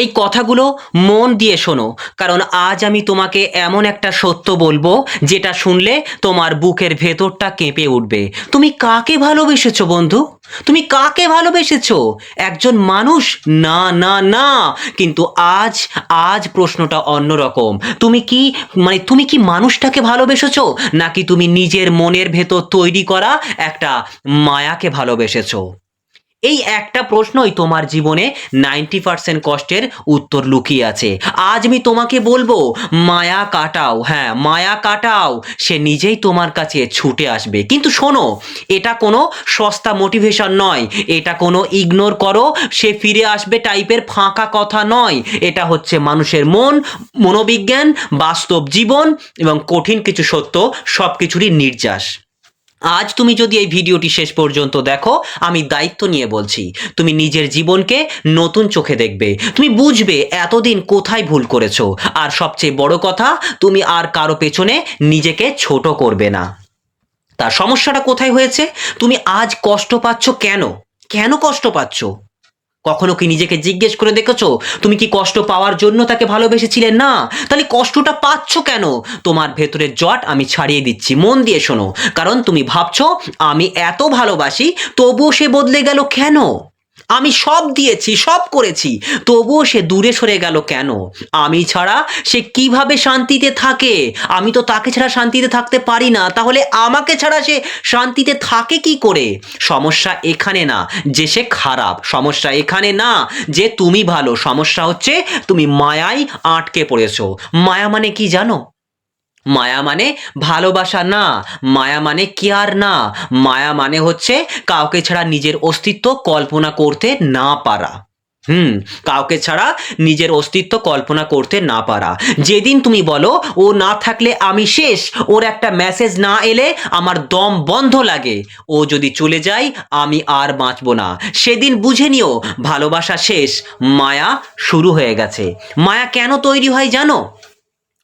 এই কথাগুলো মন দিয়ে শোনো, কারণ আজ আমি তোমাকে এমন একটা সত্য বলব যেটা শুনলে তোমার বুকের ভেতরটা কেঁপে উঠবে। তুমি কাকে ভালোবেসেছো বন্ধু? তুমি কাকে ভালোবেসেছ? একজন মানুষ? না না না। কিন্তু আজ আজ প্রশ্নটা অন্যরকম তুমি কি মানে তুমি কি মানুষটাকে ভালোবেসেছো? নাকি তুমি নিজের মনের ভেতর তৈরি করা একটা মায়াকে ভালোবেসেছো? এই একটা প্রশ্নই তোমার জীবনে নাইনটি পার্সেন্ট কষ্টের উত্তর লুকিয়ে আছে। আজ আমি তোমাকে বলব, মায়া কাটাও হ্যাঁ মায়া কাটাও, সে নিজেই তোমার কাছে ছুটে আসবে। কিন্তু শোনো, এটা কোনো সস্তা মোটিভেশন নয়, এটা কোনো ইগনোর করো, সে ফিরে আসবে টাইপের ফাঁকা কথা নয়। এটা হচ্ছে মানুষের মন, মনোবিজ্ঞান, বাস্তব জীবন এবং কঠিন কিছু সত্য সব কিছুরই নির্যাস। আজ তুমি যদি এই ভিডিওটি শেষ পর্যন্ত দেখো, আমি দায়িত্ব নিয়ে বলছি, তুমি নিজের জীবনকে নতুন চোখে দেখবে। তুমি বুঝবে এতদিন কোথায় ভুল করেছ। আর সবচেয়ে বড় কথা, তুমি আর কারও পেছনে নিজেকে ছোট করবে না। তার সমস্যাটা কোথায় হয়েছে? তুমি আজ কষ্ট পাচ্ছ কেন? কেন কষ্ট পাচ্ছ? কখনো কি নিজেকে জিজ্ঞেস করে দেখেছ? তুমি কি কষ্ট পাওয়ার জন্য তাকে ভালোবেসেছিলে? না। তাহলে কষ্টটা পাচ্ছ কেন? তোমার ভেতরের জট আমি ছাড়িয়ে দিচ্ছি। মন দিয়ে শোনো। কারণ তুমি ভাবছ, আমি এত ভালোবাসি, তবুও সে বদলে গেল কেন? আমি সব দিয়েছি, সব করেছি। তবুও সে দূরে সরে গেল কেন? আমি ছাড়া সে কীভাবে শান্তিতে থাকে? আমি তো তাকে ছাড়া শান্তিতে থাকতে পারি না। তাহলে আমাকে ছাড়া সে শান্তিতে থাকে কি করে? সমস্যা এখানে না যে সে খারাপ, সমস্যা এখানে না যে তুমি ভালো। সমস্যা হচ্ছে তুমি মায়ায় আটকে পড়েছো। মায়া মানে কি জানো? মায়া মানে ভালোবাসা না, মায়া মানে কেয়ার না, মায়া মানে হচ্ছে কাউকে ছাড়া নিজের অস্তিত্ব কল্পনা করতে না পারা। হুম, কাউকে ছাড়া নিজের অস্তিত্ব কল্পনা করতে না পারা। যেদিন তুমি বলো, ও না থাকলে আমি শেষ, ওর একটা মেসেজ না এলে আমার দম বন্ধ লাগে। ও যদি চলে যায়, আমি আর বাঁচবো না। সেদিন বুঝে নিও, ভালোবাসা শেষ, মায়া শুরু হয়ে গেছে। মায়া কেন তৈরি হয় জানো?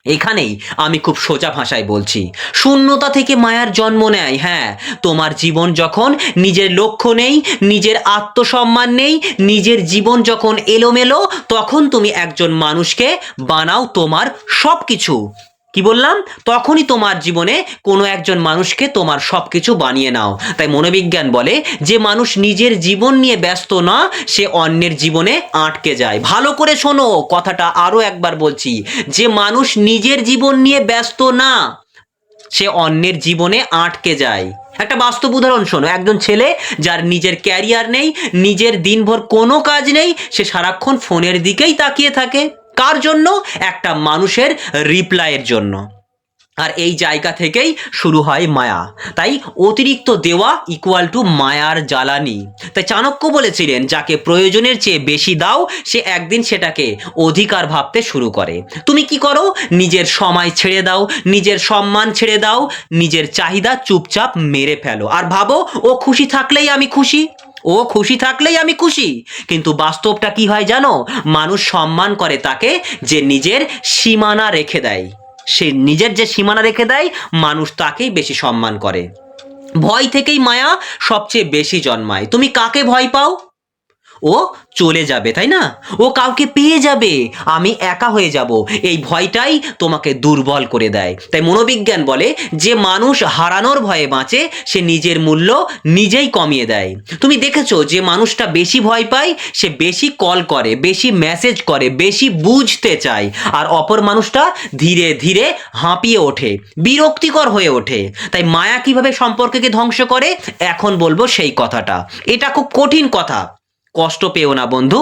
এখানেই আমি খুব সোজা ভাষায় বলছি। শূন্যতা থেকে মায়ার জন্ম নেয় হ্যাঁ। তোমার জীবন যখন নিজের লক্ষ্য নেই, নিজের আত্মসম্মান নেই, নিজের জীবন যখন এলোমেলো, তখন তুমি একজন মানুষকে বানাও তোমার সব কিছু কি বললাম? তখনই তোমার জীবনে কোনো একজন মানুষকে তোমার সব কিছু বানিয়ে নাও। তাই মনোবিজ্ঞান বলে যে মানুষ নিজের জীবন নিয়ে ব্যস্ত না, সে অন্যের জীবনে আটকে যায়। ভালো করে শোনো, কথাটা আরও একবার বলছি। যে মানুষ নিজের জীবন নিয়ে ব্যস্ত না, সে অন্যের জীবনে আটকে যায়। একটা বাস্তব উদাহরণ শোনো। একজন ছেলে যার নিজের ক্যারিয়ার নেই, নিজের দিনভর কোনো কাজ নেই, সে সারাক্ষণ ফোনের দিকেই তাকিয়ে থাকে। কার জন্য? একটা মানুষের রিপ্লাইয়ের জন্য। আর এই জায়গা থেকেই শুরু হয় মায়া। তাই অতিরিক্ত দেওয়া ইকুয়াল টু মায়ার জ্বালানি। তাই চাণক্য বলেছিলেন, যাকে প্রয়োজনের চেয়ে বেশি দাও, সে একদিন সেটাকে অধিকার ভাবতে শুরু করে। তুমি কি করো? নিজের সময় ছেড়ে দাও, নিজের সম্মান ছেড়ে দাও, নিজের চাহিদা চুপচাপ মেরে ফেলো। আর ভাবো, ও খুশি থাকলেই আমি খুশি। ও খুশি থাকলেই আমি খুশি। কিন্তু বাস্তবটা কি হয় জানো? মানুষ সম্মান করে তাকে যে নিজের সীমানা রেখে দেয়। সে নিজের যে সীমানা রেখে দেয়, মানুষ তাকেই বেশি সম্মান করে। ভয় থেকেই মায়া সবচেয়ে বেশি জন্মায়। তুমি কাকে ভয় পাও? ও চলে যাবে, তাই না? ও কাউকে পেয়ে যাবে, আমি একা হয়ে যাব। এই ভয়টাই তোমাকে দুর্বল করে দেয়। তাই মনোবিজ্ঞান বলে, যে মানুষ হারানোর ভয়ে বাঁচে, সে নিজের মূল্য নিজেই কমিয়ে দেয়। তুমি দেখেছ যে মানুষটা বেশি ভয় পায়, সে বেশি কল করে, বেশি মেসেজ করে, বেশি বুঝতে চায়, আর অপর মানুষটা ধীরে ধীরে হাঁপিয়ে ওঠে, বিরক্তিকর হয়ে ওঠে। তাই মায়া কীভাবে সম্পর্ককে ধ্বংস করে? এখন বলব সেই কথাটা। এটা খুব কঠিন কথা। কষ্ট পেও না বন্ধু।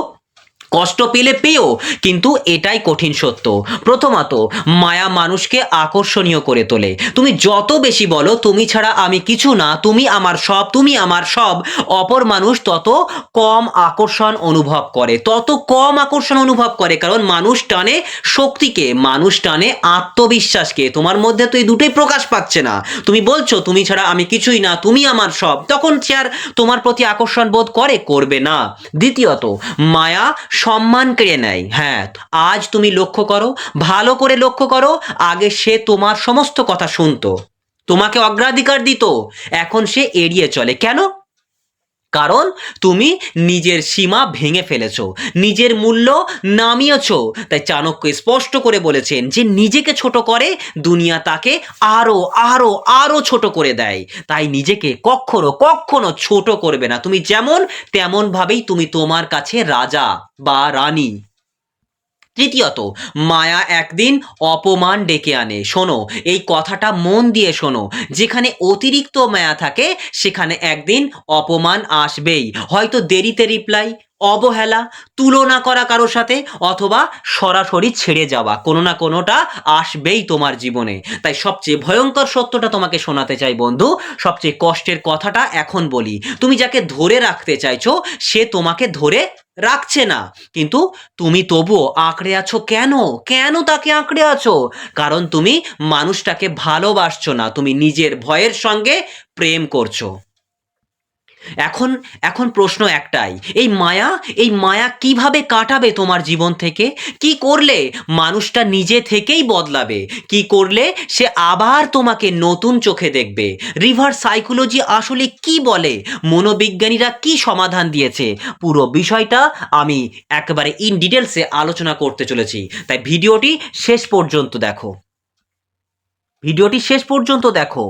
কষ্ট পেলে পেও, কিন্তু এটাই কঠিন সত্য। প্রথমত, মায়া মানুষকে আকর্ষণীয় করে তোলে। তুমি যত বেশি বলো, তুমি ছাড়া আমি কিছু না, তুমি আমার সব, তুমি আমার সব, অপর মানুষ তত কম আকর্ষণ অনুভব করে। তত কম আকর্ষণ অনুভব করে, কারণ মানুষ টানে শক্তিকে, মানুষ টানে আত্মবিশ্বাসকে। তোমার মধ্যে তো এই দুটোই প্রকাশ পাচ্ছে না। তুমি বলছো, তুমি ছাড়া আমি কিছুই না, তুমি আমার সব। তখন সে তোমার প্রতি আকর্ষণ বোধ করে, করবে না। দ্বিতীয়ত, মায়া সম্মান কেড়ে নেয়। হ্যাঁ আজ তুমি লক্ষ্য করো, ভালো করে লক্ষ্য করো, আগে সে তোমার সমস্ত কথা শুনতো। তোমাকে অগ্রাধিকার দিত, এখন সে এড়িয়ে চলে। কেন? কারণ তুমি নিজের সীমা ভেঙে ফেলেছ, নিজের মূল্য নামিয়েছ। তাই চাণক্য স্পষ্ট করে বলেছেন যে নিজেকে ছোট করে, দুনিয়া তাকে আরও আরও আরও ছোট করে দেয়। তাই নিজেকে কখনো কখনো ছোট করবে না। তুমি যেমন, তেমনভাবেই তুমি তোমার কাছে রাজা বা রানী। তৃতীয়ত, মায়া একদিন অপমান ডেকে আনে। শোনো, এই কথাটা মন দিয়ে শোনো। যেখানে অতিরিক্ত মায়া থাকে, সেখানে একদিন অপমান আসবেই। হয়তো দেরিতে রিপ্লাই অবহেলা, তুলনা করা কারোর সাথে, অথবা সরাসরি ছেড়ে যাওয়া। কোনো না কোনোটা আসবেই তোমার জীবনে। তাই সবচেয়ে ভয়ঙ্কর সত্যটা তোমাকে শোনাতে চাই বন্ধু। সবচেয়ে কষ্টের কথাটা এখন বলি। তুমি যাকে ধরে রাখতে চাইছো, সে তোমাকে ধরে রাখছে না। কিন্তু তুমি তবু আঁকড়ে আছো কেন? কেন তাকে আঁকড়ে আছো? কারণ তুমি মানুষটাকে ভালোবাসছো না, তুমি নিজের ভয়ের সঙ্গে প্রেম করছ। এখন এখন প্রশ্ন একটাই, এই মায়া এই মায়া কীভাবে কাটাবে তোমার জীবন থেকে? কি করলে মানুষটা নিজে থেকেই বদলাবে? কি করলে সে আবার তোমাকে নতুন চোখে দেখবে? রিভার সাইকোলজি আসলে কি বলে? মনোবিজ্ঞানীরা কি সমাধান দিয়েছে? পুরো বিষয়টা আমি একেবারে ইন ডিটেলসে আলোচনা করতে চলেছি। তাই ভিডিওটি শেষ পর্যন্ত দেখো। ভিডিওটি শেষ পর্যন্ত দেখো।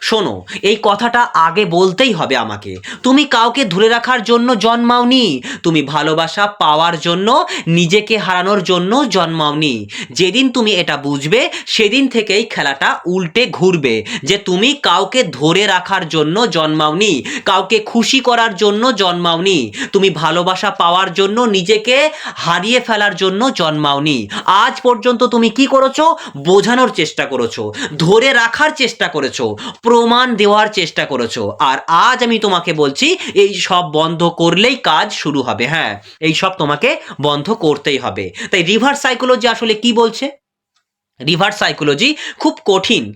শোনো, এই কথাটা আগে বলতেই হবে আমাকে। তুমি কাউকে ধরে রাখার জন্য জন্মাওনি। তুমি ভালোবাসা পাওয়ার জন্য, নিজেকে হারানোর জন্য জন্মাওনি। যেদিন তুমি এটা বুঝবে, সেদিন থেকেই খেলাটা উল্টে ঘুরবে। যে তুমি কাউকে ধরে রাখার জন্য জন্মাওনি, কাউকে খুশি করার জন্য জন্মাওনি, তুমি ভালোবাসা পাওয়ার জন্য নিজেকে হারিয়ে ফেলার জন্য জন্মাওনি। আজ পর্যন্ত তুমি কি করেছ? বোঝানোর চেষ্টা করেছ, ধরে রাখার চেষ্টা করেছ। প্রমাণ দেওয়ার চেষ্টা করেছ। আর আজ আমি তোমাকে বলছি, এই সব বন্ধ করলেই কাজ শুরু হবে হ্যাঁ? এই সব তোমাকে বন্ধ করতেই হবে। তাই রিভার সাইকোলজি আসলে কি বলছে? রিভার সাইকোলজি খুব কঠিন।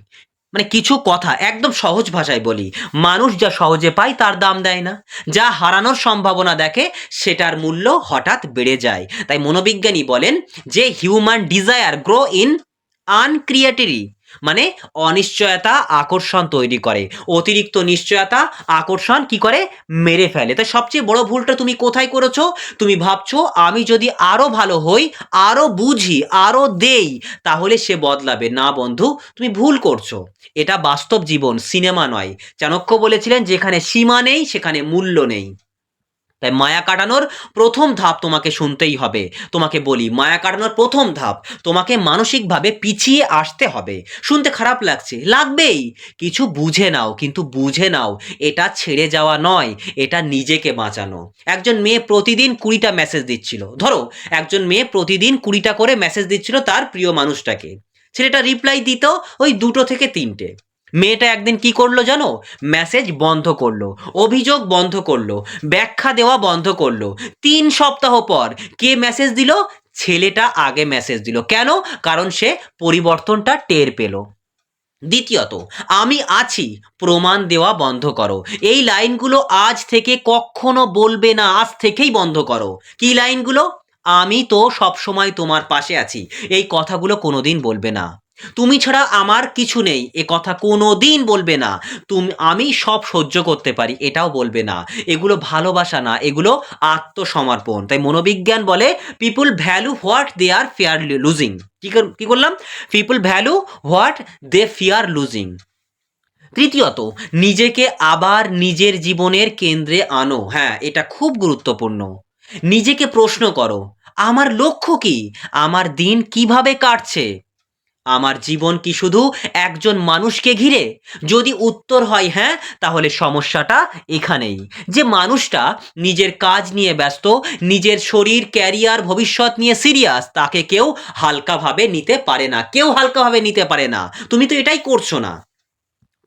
মানে কিছু কথা একদম সহজ ভাষায় বলি। মানুষ যা সহজে পায় তার দাম দেয় না। যা হারানোর সম্ভাবনা দেখে সেটার মূল্য হঠাৎ বেড়ে যায়। তাই মনোবিজ্ঞানী বলেন যে human desire grow in uncertainty মানে অনিশ্চয়তা আকর্ষণ তৈরি করে। অতিরিক্ত নিশ্চয়তা আকর্ষণ কি করে? মেরে ফেলে। তাই সবচেয়ে বড় ভুলটা তুমি কোথায় করেছ? তুমি ভাবছ, আমি যদি আরও ভালো হই, আরও বুঝি, আরও দেই, তাহলে সে বদলাবে। না বন্ধু, তুমি ভুল করছ। এটা বাস্তব জীবন, সিনেমা নয়। চাণক্য বলেছিলেন, যেখানে সীমা নেই, সেখানে মূল্য নেই। তাই মায়া কাটানোর প্রথম ধাপ তোমাকে শুনতেই হবে। তোমাকে বলি, মায়া কাটানোর প্রথম ধাপ, তোমাকে মানসিকভাবে পিছিয়ে আসতে হবে। শুনতে খারাপ লাগছে, লাগবেই। কিছু বুঝে নাও, কিন্তু বুঝে নাও, এটা ছেড়ে যাওয়া নয়, এটা নিজেকে বাঁচানো। একজন মেয়ে প্রতিদিন কুড়িটা মেসেজ দিচ্ছিল। ধরো, একজন মেয়ে প্রতিদিন কুড়িটা করে মেসেজ দিচ্ছিল তার প্রিয় মানুষটাকে। ছেলেটা রিপ্লাই দিত ওই দুটো থেকে তিনটে। মেয়েটা একদিন কি করল জানো? মেসেজ বন্ধ করল, অভিযোগ বন্ধ করল, ব্যাখ্যা দেওয়া বন্ধ করল। তিন সপ্তাহ পর কে মেসেজ দিল? ছেলেটা আগে মেসেজ দিল। কেন? কারণ সে পরিবর্তনটা টের পেল। দ্বিতীয়ত, আমি আছি, প্রমাণ দেওয়া বন্ধ করো। এই লাইনগুলো আজ থেকে কখনো বলবে না, আজ থেকেই বন্ধ করো। কি লাইনগুলো? আমি তো সব সময় তোমার পাশে আছি। এই কথাগুলো কোনোদিন বলবে না। তুমি ছাড়া আমার কিছু নেই। এ কথা কোনো দিন বলবে না। তুমি, আমি সব সহ্য করতে পারি, এটাও বলবে না। এগুলো ভালোবাসা না, এগুলো আত্মসমর্পণ। তাই মনোবিজ্ঞান বলে people value what they are fear losing কি কর- কি করলাম? People value what they fear losing তৃতীয়ত, নিজেকে আবার নিজের জীবনের কেন্দ্রে আনো। হ্যাঁ এটা খুব গুরুত্বপূর্ণ। নিজেকে প্রশ্ন করো, আমার লক্ষ্য কি? আমার দিন কীভাবে কাটছে? আমার জীবন কি শুধু একজন মানুষকে ঘিরে? যদি উত্তর হয় হ্যাঁ তাহলে সমস্যাটা এখানেই। যে মানুষটা নিজের কাজ নিয়ে ব্যস্ত, নিজের শরীর, ক্যারিয়ার, ভবিষ্যৎ নিয়ে সিরিয়াস, তাকে কেউ হালকাভাবে নিতে পারে না। কেউ হালকাভাবে নিতে পারে না। তুমি তো এটাই করছ না।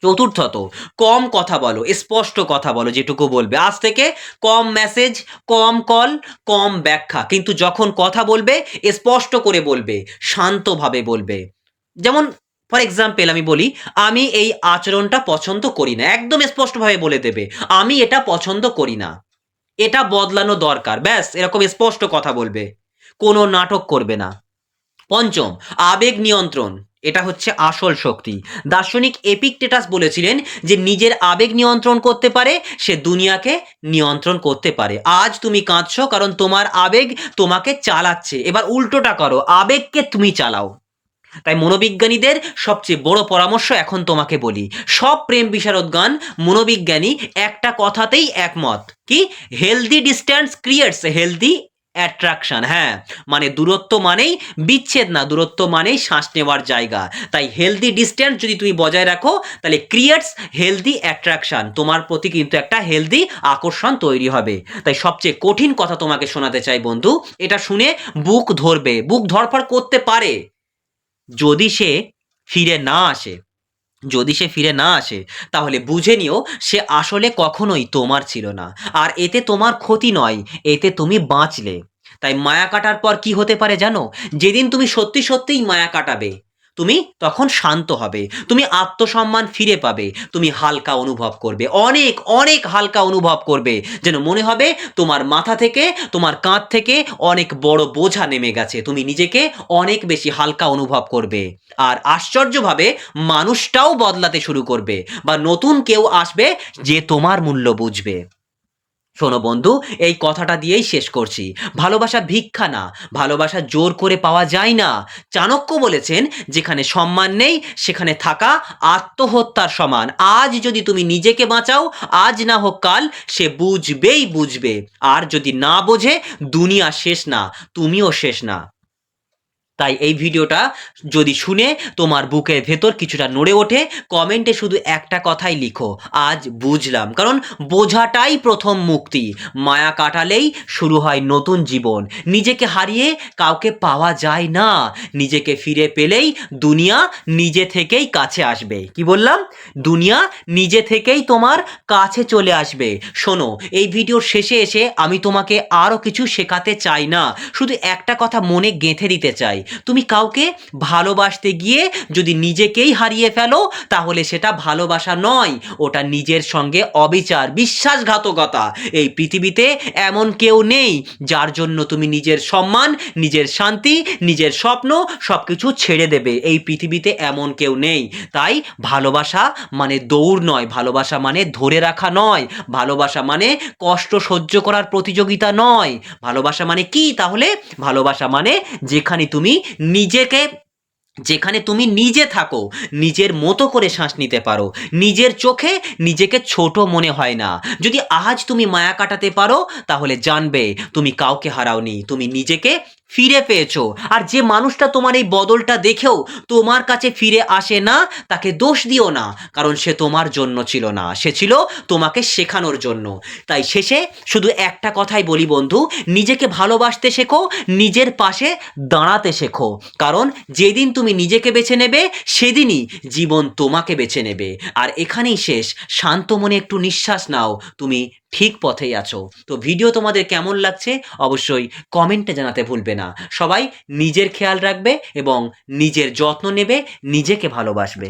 চতুর্থত, কম কথা বলো, স্পষ্ট কথা বলো, যেটুকু বলবে। আজ থেকে কম মেসেজ কম কল কম ব্যাখ্যা। কিন্তু যখন কথা বলবে, স্পষ্ট করে বলবে, শান্তভাবে বলবে। যেমন ফর এক্সাম্পল আমি বলি, আমি এই আচরণটা পছন্দ করি না। একদম স্পষ্টভাবে বলে দেবে, আমি এটা পছন্দ করি না। এটা বদলানো দরকার। ব্যাস, এরকম স্পষ্ট কথা বলবে। কোনো নাটক করবে না। পঞ্চম, আবেগ নিয়ন্ত্রণ। এটা হচ্ছে আসল শক্তি। দার্শনিক এপিকটেটাস বলেছিলেন যে, নিজের আবেগ নিয়ন্ত্রণ করতে পারে, সে দুনিয়াকে নিয়ন্ত্রণ করতে পারে। আজ তুমি কাঁদছো, কারণ তোমার আবেগ তোমাকে চালাচ্ছে। এবার উল্টোটা করো, আবেগকে তুমি চালাও। তাই মনোবিজ্ঞানীদের সবচেয়ে বড় পরামর্শ এখন তোমাকে বলি। সব প্রেম বিশারদগান মনোবিজ্ঞানী একটা কথাতেই একমত। কি? Healthy distance creates healthy attraction হ্যাঁ। মানে দূরত্ব মানেই বিচ্ছেদ না, দূরত্ব মানেই শ্বাস নেওয়ার জায়গা। তাই হেলদি ডিস্ট্যান্স যদি তুমি বজায় রাখো, তাহলে ক্রিয়েটস হেলদি অ্যাট্রাকশন তোমার প্রতি কিন্তু একটা হেলদি আকর্ষণ তৈরি হবে। তাই সবচেয়ে কঠিন কথা তোমাকে শোনাতে চাই বন্ধু, এটা শুনে বুক ধরবে। বুক ধরফড় করতে পারে। যদি সে ফিরে না আসে, যদি সে ফিরে না আসে, তাহলে বুঝে নিও সে আসলে কখনোই তোমার ছিল না। আর এতে তোমার ক্ষতি নয়, এতে তুমি বাঁচলে। তাই মায়া কাটার পর কি হতে পারে জানো? যেদিন তুমি সত্যি সত্যিই মায়া কাটাবে তুমি তখন শান্ত হবে, তুমি আত্মসম্মান ফিরে পাবে, তুমি হালকা অনুভব করবে, অনেক অনেক হালকা অনুভব করবে, যেন মনে হবে তোমার মাথা থেকে, তোমার কাঁধ থেকে অনেক বড় বোঝা নেমে গেছে, তুমি নিজেকে অনেক বেশি হালকা অনুভব করবে। আর আশ্চর্যভাবে মানুষটাও বদলাতে শুরু করবে, বা নতুন কেউ আসবে যে তোমার মূল্য বুঝবে। শোনো বন্ধু, এই কথাটা দিয়েই শেষ করছি। ভালোবাসা ভিক্ষা না, ভালোবাসা জোর করে পাওয়া যায় না। চাণক্য বলেছেন, যেখানে সম্মান নেই, সেখানে থাকা আত্মহত্যার সমান। আজ যদি তুমি নিজেকে বাঁচাও, আজ না হোক কাল, সে বুঝবেই বুঝবে। আর যদি না বোঝে, দুনিয়া শেষ না, তুমিও শেষ না। তাই এই ভিডিওটা যদি শুনে তোমার বুকের ভেতর কিছুটা নড়ে ওঠে কমেন্টে শুধু একটা কথাই লিখো, আজ বুঝলাম। কারণ বোঝাটাই প্রথম মুক্তি। মায়া কাটালেই শুরু হয় নতুন জীবন। নিজেকে হারিয়ে কাউকে পাওয়া যায় না। নিজেকে ফিরে পেলেই দুনিয়া নিজে থেকেই কাছে আসবে। কি বললাম? দুনিয়া নিজে থেকেই তোমার কাছে চলে আসবে। শোনো, এই ভিডিওর শেষে এসে আমি তোমাকে আরও কিছু শেখাতে চাই না। শুধু একটা কথা মনে গেঁথে দিতে চাই। তুমি কাউকে ভালোবাসতে গিয়ে যদি নিজেকেই হারিয়ে ফেলো, তাহলে সেটা ভালোবাসা নয়, ওটা নিজের সঙ্গে অবিচার, বিশ্বাসঘাতকতা। এই পৃথিবীতে এমন কেউ নেই যার জন্য তুমি নিজের সম্মান, নিজের শান্তি, নিজের স্বপ্ন সব কিছু ছেড়ে দেবে। এই পৃথিবীতে এমন কেউ নেই। তাই ভালোবাসা মানে দৌড় নয়, ভালোবাসা মানে ধরে রাখা নয়, ভালোবাসা মানে কষ্ট সহ্য করার প্রতিযোগিতা নয়। ভালোবাসা মানে কি? তাহলে ভালোবাসা মানে যেখানে তুমি নিজেকে, যেখানে তুমি নিজে থাকো, নিজের মতো করে শ্বাস নিতে পারো। নিজের চোখে নিজেকে ছোট মনে হয় না। যদি আজ তুমি মায়া কাটাতে পারো, তাহলে জানবে তুমি কাউকে হারাওনি। তুমি নিজেকে ফিরে পেয়েছ। আর যে মানুষটা তোমার এই বদলটা দেখেও তোমার কাছে ফিরে আসে না, তাকে দোষ দিও না, কারণ সে তোমার জন্য ছিল না। সে ছিল তোমাকে শেখানোর জন্য। তাই শেষে শুধু একটা কথাই বলি বন্ধু, নিজেকে ভালোবাসতে শেখো, নিজের পাশে দাঁড়াতে শেখো। কারণ যেদিন তুমি নিজেকে বেছে নেবে, সেদিনই জীবন তোমাকে বেছে নেবে। আর এখানেই শেষ। শান্ত মনে একটু নিঃশ্বাস নাও। তুমি ঠিক পথেই আছো। তো ভিডিও তোমাদের কেমন লাগছে অবশ্যই কমেন্টে জানাতে ভুলবে না। সবাই নিজের খেয়াল রাখবে এবং নিজের যত্ন নেবে, নিজেকে ভালোবাসবে।